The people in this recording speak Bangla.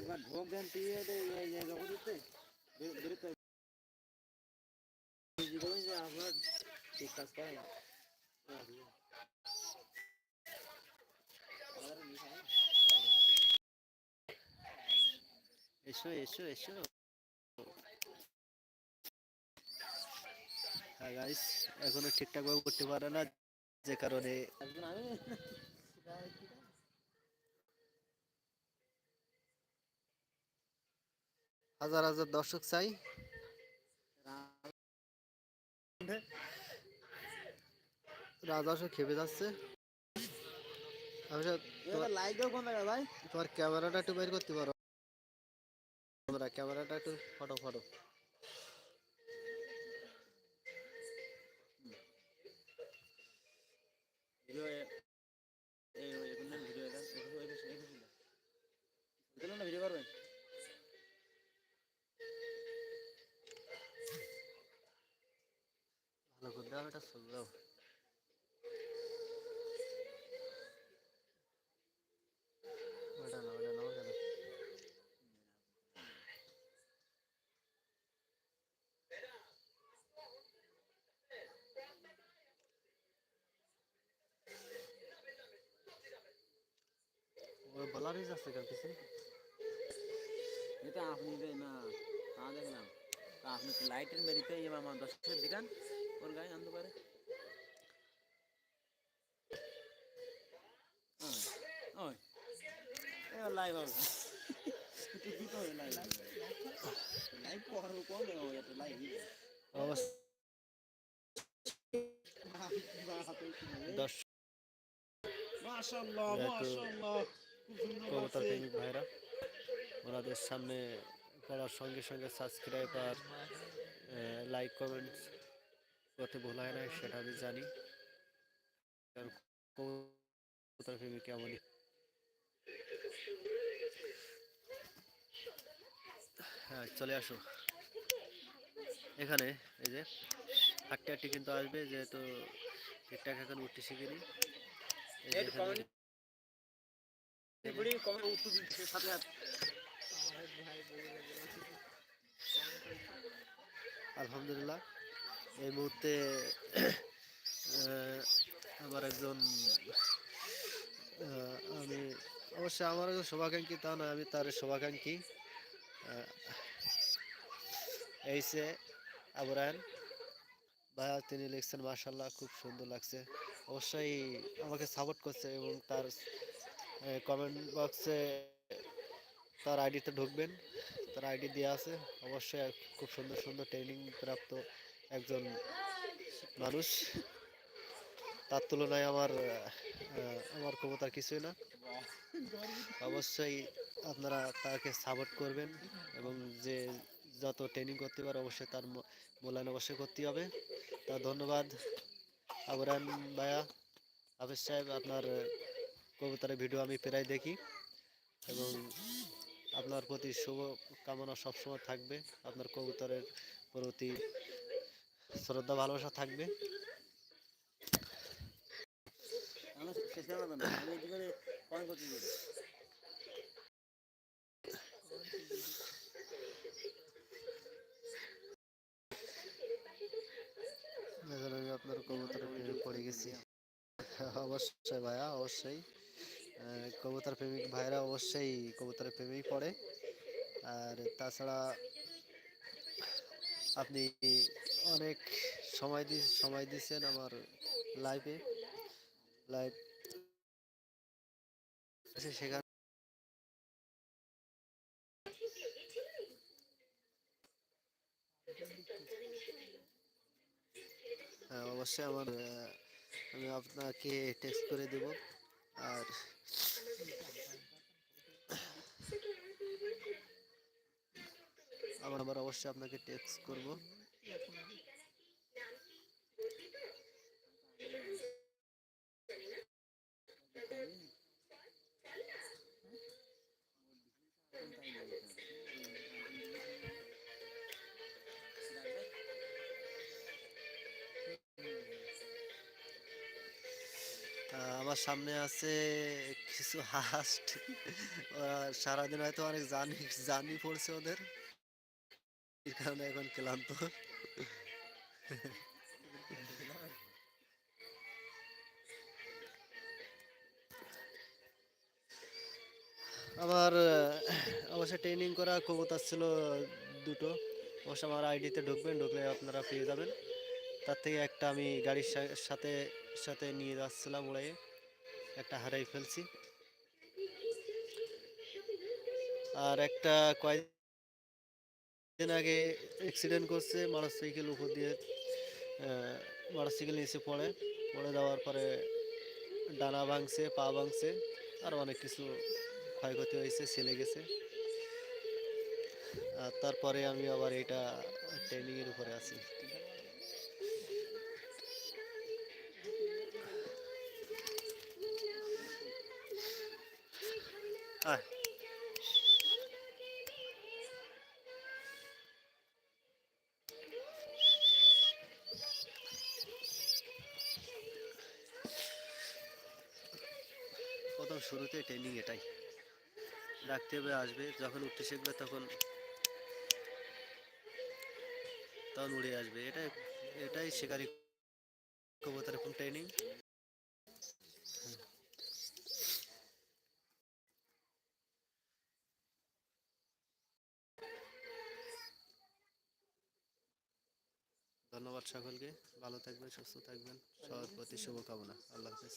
একবার ঢোক দেন ঠিক কাজ করে না এসো এসো এসো। হ্যাঁ গাইস এখনও করতে পারে না, যে কারণে হাজার হাজার দর্শক চাই। রাজাসও খেপে যাচ্ছে। আচ্ছা, তোমার- ক্যামেরাটা একটু বের করতে পারো। ক্যামেরাটা একটু ফটো ফটো। দাও এটা ছবি দাও ওটা না ওটা না ওটা না ওই বলারই যাচ্ছে কেন কিছু এটা আপনি না তা দেখলাম আপনি লাইটের মেরিতে আমার দশের দিকান ওই লাইভ হবে। দিতে হবে লাইভ লাইভ কম এটা লাইভ অবশ্য খুব সুন্দর কবুতর প্রেমিক ভাইরা ওনাদের সামনে পড়ার সঙ্গে সঙ্গে সাবস্ক্রাইব আর লাইক কমেন্ট করতে ভুল হয় না সেটা আমি জানি। কবুতর কেমনই হ্যাঁ চলে আসো। এখানে এই যে হাঁটতে হাঁটতে কিন্তু আসবে যেহেতু ঠিকঠাক এখন উঠতে শিখিনি। সাথে সাথে। আলহামদুলিল্লাহ। এই মুহূর্তে আমার একজন আমি, অবশ্যই আমার একজন শুভাকাঙ্ক্ষী তা না আমি তার শুভাকাঙ্ক্ষী। এই সে আবরায়ন ভাইয়া, তিনি লিখছেন মাশাল্লাহ খুব সুন্দর লাগছে। অবশ্যই আমাকে সাপোর্ট করছে এবং তার কমেন্ট বক্সে তার আইডিতে ঢুকবেন। তার আইডি দেওয়া আছে। অবশ্যই খুব সুন্দর সুন্দর ট্রেনিং প্রাপ্ত একজন মানুষ। তার তুলনায় আমার আমার কবতার কিছুই না। অবশ্যই আপনারা তাকে সাপোর্ট করবেন এবং যে যত ট্রেনিং করতে পারে অবশ্যই তার মূল্যায়ন অবশ্যই করতে হবে। তা ধন্যবাদ। আবরান ভাইয়া হাফিজ সাহেব, আপনার কবুতরের ভিডিও আমি প্রায় দেখি এবং আপনার প্রতি শুভ কামনা সবসময় থাকবে। আপনার কবুতরের প্রতি শ্রদ্ধা, ভালোবাসা থাকবে। আপনার কবুতরের প্রেমে পড়ে গেছি। অবশ্যই ভাইয়া, অবশ্যই। কবুতর প্রেমিক ভাইরা অবশ্যই কবুতরের প্রেমেই পড়ে। আর তাছাড়া আপনি অনেক সময় দি সময় দিচ্ছেন আমার লাইফে লাইভ সেখানে অবশ্যই আমার আমি আপনাকে টেক্সট করে দেব। আর আমার আবার অবশ্যই আপনাকে টেক্সট করব। আমার সামনে আছে কিছু হাস্ট সারাদিন হয়তো অনেক জানি জানি পড়ছে ওদের। কারণে এখন ক্লান্ত। আমার অবশ্য ট্রেনিং করা ক্ষমতা ছিল দুটো। অবশ্য আমার আইডিতে ঢুকবেন, ঢুকলে আপনারা পেয়ে যাবেন। তার থেকে একটা আমি গাড়ির সাথে সাথে নিয়ে যাচ্ছিলাম ওড়াইয়ে। একটা হারাই ফেলছি। আর একটা কয়েকদিন আগে অ্যাক্সিডেন্ট করছে মোটরসাইকেল উপর দিয়ে মোটরসাইকেল নিচে পড়ে। পড়ে যাওয়ার পরে ডানা ভাঙছে, পা ভাঙছে, আর অনেক কিছু ক্ষয়ক্ষতি হয়েছে ছেলে গেছে। আর তারপরে আমি আবার এটা ট্রেনিংয়ের উপরে আছি। প্রথম শুরুতে ট্রেনিং এটাই। ডাকতে হবে, আসবে। যখন উঠতে শিখবে তখন তখন উড়ে আসবে। এটা এটাই শিকারি কবুতর এখন ট্রেনিং ধন্যবাদ সকলকে। ভালো থাকবেন, সুস্থ থাকবেন। সবার প্রতি শুভকামনা। আল্লাহ হাফেজ।